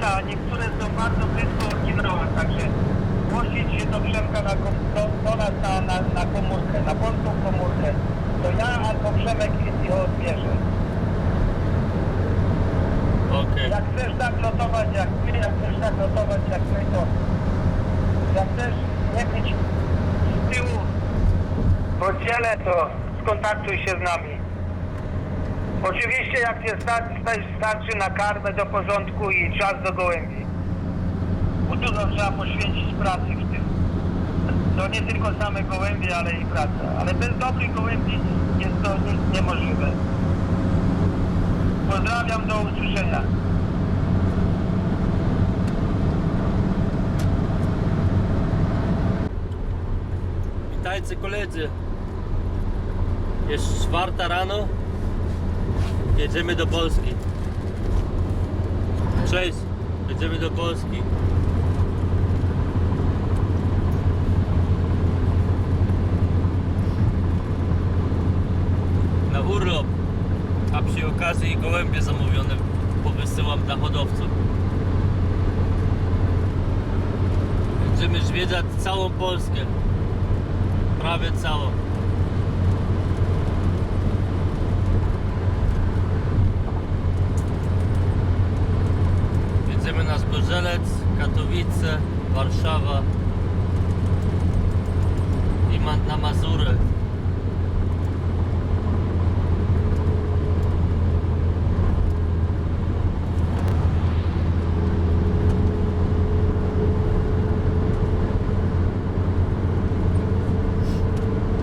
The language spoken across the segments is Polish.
miejsca, a niektóre są bardzo blisko oryginała, także głosić się do Przemka na, kom- do, do nas na, na, na komórkę, na polską komórkę, to ja albo Przemek ich odbierze. Okej. Jak chcesz tak notować jak my, jak chcesz tak notować jak my, to jak chcesz nie być z tyłu w oddziale, to skontaktuj się z nami. Oczywiście jak cię starczy, starczy na karmę do porządku i czas do gołębi. Bo dużo trzeba poświęcić pracy w tym. To nie tylko same gołębie, ale i praca. Ale bez dobrych gołębi jest to nie, niemożliwe. Pozdrawiam, do usłyszenia. Witajcie koledzy. Jest czwarta rano. Jedziemy do Polski. Cześć. Jedziemy do Polski. Na urlop. A przy okazji gołębie zamówione powysyłam dla hodowców. Będziemy zwiedzać całą Polskę. Prawie całą. Jedziemy na Zgorzelec, Katowice, Warszawa i na Mazury.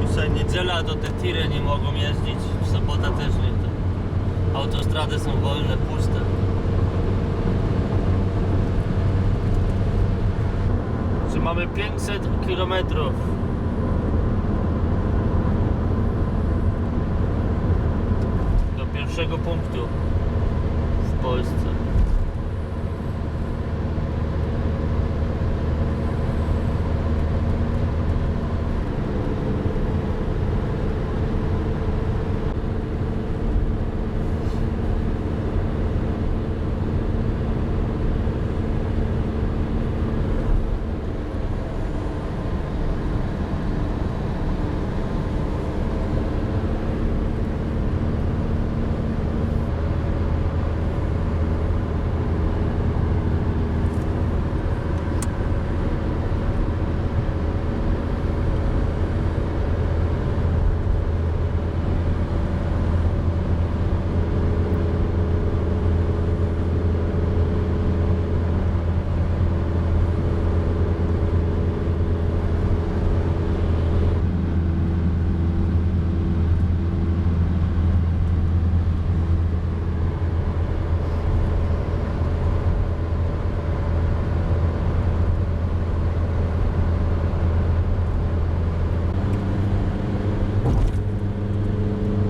Dzisiaj niedziela, to te tiry nie mogą jeździć, w sobota też nie. To autostrady są wolne, puste. Mamy 500 kilometrów? Do pierwszego punktu w Polsce.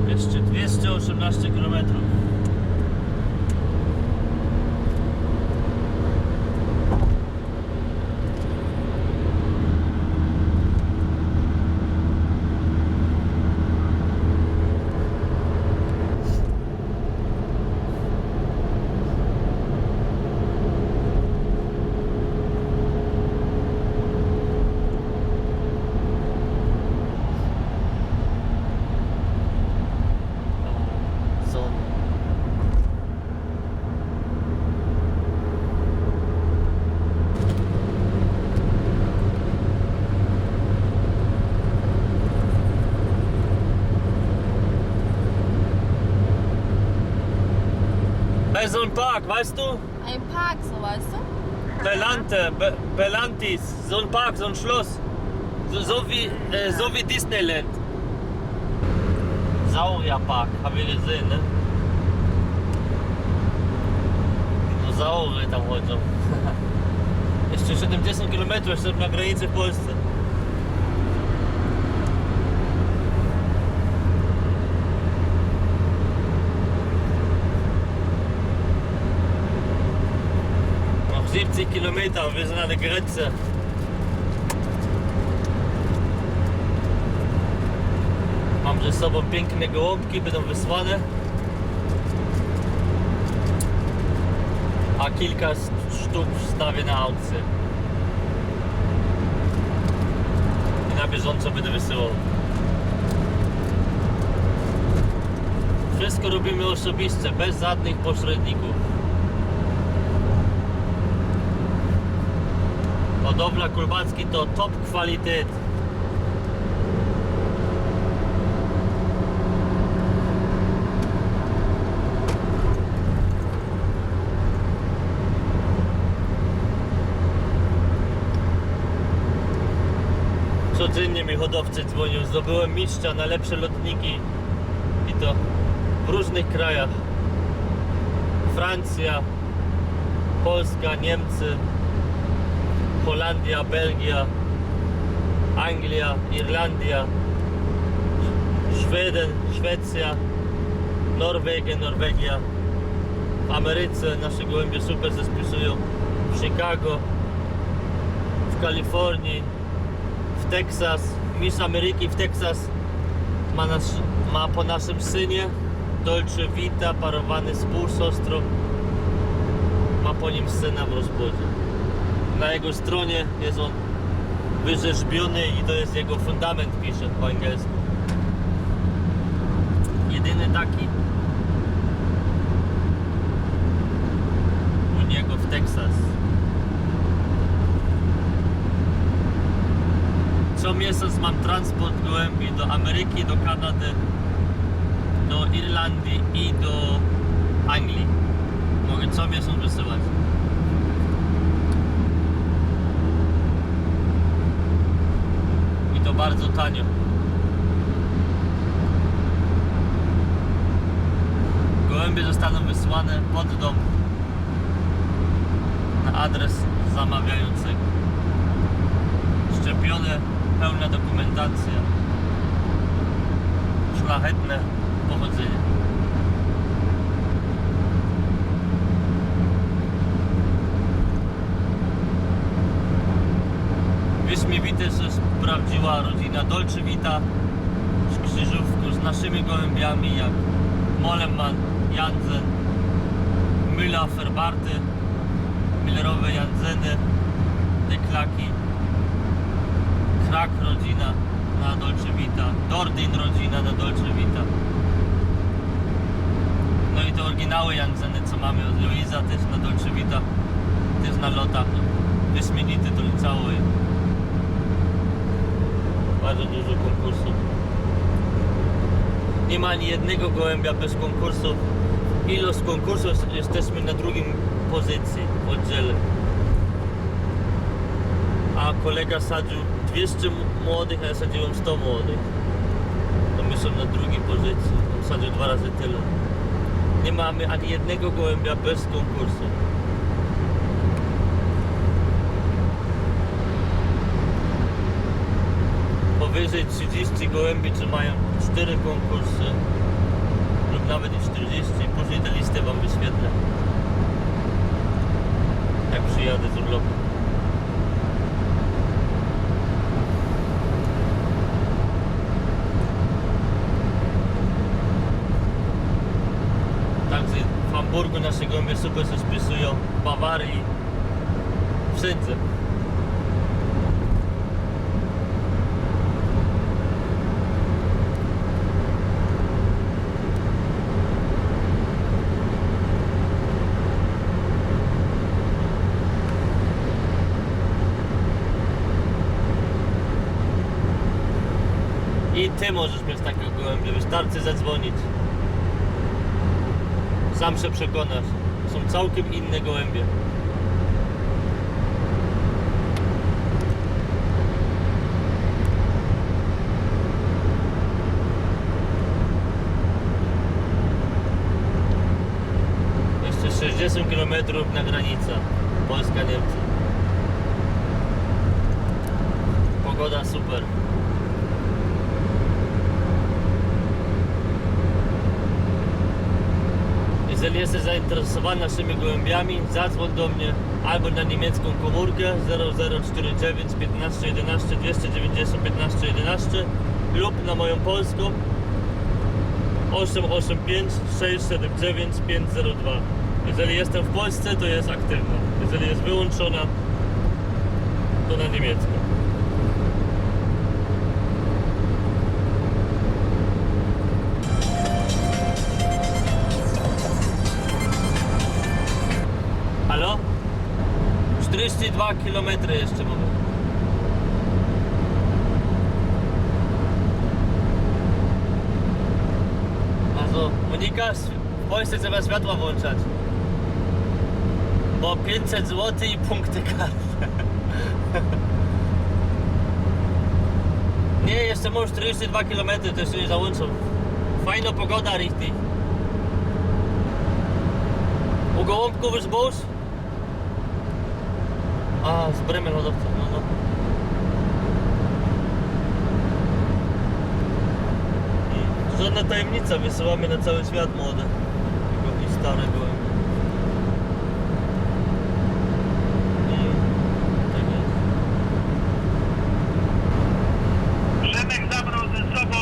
Jeszcze 218 km. Ist so ein Park, weißt du? Ein Park, so weißt du? Belante, Be Belantis, so ein Park, so ein Schloss. So, so, wie, äh, so wie Disneyland. Saurierpark, haben wir gesehen, ne? Dinozaury tam chodzą. Jeszcze 70 km, jeszcze na granicy w 70 Kilometer, wir sind an der Grenze. Mam ze sobą piękne gołąbki, będą wysłane. a kilka sztuk wstawię na aukcję. I na bieżąco będę wysyłał. Wszystko robimy osobiście, bez żadnych pośredników. Hodowla Kulbacki to top kwalitet. Codziennie mi hodowcy dzwonią, zdobyłem mistrza na lepsze lotniki i to w różnych krajach. Francja, Polska, Niemcy, Holandia, Belgia, Anglia, Irlandia, Szweden, Szwecja, Norwegia, Norwegia. W Ameryce nasze gołębie super się spisują. W Chicago, w Kalifornii, w Teksas. Mistrz Ameryki w Teksas ma, nas, ma po naszym synie Dolce Vita parowany z półsiostrą. Ma po nim syna w rozpłodzie. Na jego stronie jest on wyrzeźbiony i to jest jego fundament, pisze po angielsku. Jedyny taki u niego w Teksas. Co miesiąc mam transport gołębi do Ameryki, do Kanady, do Irlandii i do Anglii. Mogę co miesiąc wysyłać. I to bardzo tanio. Gołębie zostaną wysłane pod dom na adres zamawiającego. Szczepione, pełna dokumentacja. Szlachetne pochodzenie. Wyśmiewite się sprawdziła rodzina Dolce Vita z Krzyżówku z naszymi gołębiami jak Moleman, Jansen, Müller, Ferbarty, Millerowe Janzeny, Deklaki, Krak rodzina na Dolce Vita, Dordin rodzina na Dolce Vita. No i te oryginały Janzeny, co mamy od Luisa też na Dolce Vita, też na lotach. Wyśmienity to cały. Bardzo dużo konkursów. Nie ma ani jednego gołębia bez konkursów. Ilość konkursów jesteśmy na drugim pozycji w oddziale. A kolega sadził 200 młodych, a ja sadziłem 100 młodych. To my są na drugiej pozycji. On sadził dwa razy tyle. Nie mamy ani jednego gołębia bez konkursu. Powyżej 30 gołębi, czy mają 4 konkursy lub nawet i 40. Później tę listę Wam wyświetlę. Jak przyjadę z urlopu. Także w Hamburgu nasze gołębie super się spisują, w Bawarii, wszędzie. I ty możesz mieć takiego gołębia, wystarczy zadzwonić. Sam się przekonasz. Są całkiem inne gołębie. Jeszcze 60 km na granica Polska-Niemcy. Pogoda super. Jeżeli jesteś zainteresowany naszymi gołębiami, zadzwoń do mnie albo na niemiecką komórkę 0049 15 11 290 15 11 lub na moją polską 885 679 502. Jeżeli jestem w Polsce, to jest aktywna. Jeżeli jest wyłączona, to na niemiecko. Halo? 42 km jeszcze mamy. Also, Monika, w Polsce trzeba światła włączać. Bo 500 zł i punkty karne. Nie, jeszcze może 42 km, to jeszcze nie załączą. Fajna pogoda, richtig. U gołąbków już zbóż? A, z Bremen hodowcą, no no. Żadna tajemnica, wysyłamy na cały świat młode i stare gołębie. Mm, tak jest. Przemek zabrał ze sobą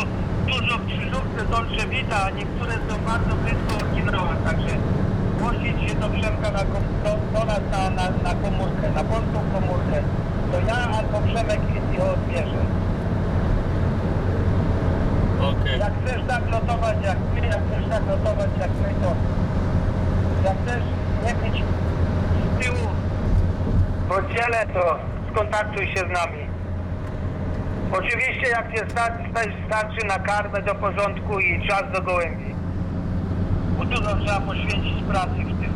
dużo w krzyżówce Dolce Vita, a niektóre są bardzo blisko oryginała, także głosić się do Przemka na, kom- do, do nas na, na, na komórkę, na polską komórkę, to ja albo Przemek i ją odbierze. Okej. Jak chcesz tak lotować jak my, jak chcesz tak lotować jak my, to jak chcesz nie być z tyłu w oddziale, to skontaktuj się z nami. Oczywiście jak cię starczy, starczy na karmę do porządku i czas do gołębi. Bo dużo trzeba poświęcić pracy w tym.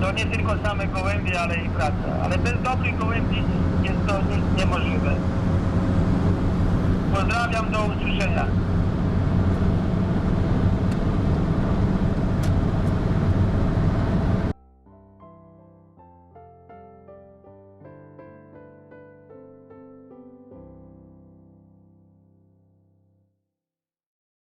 To nie tylko same gołębie, ale i praca. Ale bez dobrych gołębi jest to nic niemożliwe. Pozdrawiam, do usłyszenia.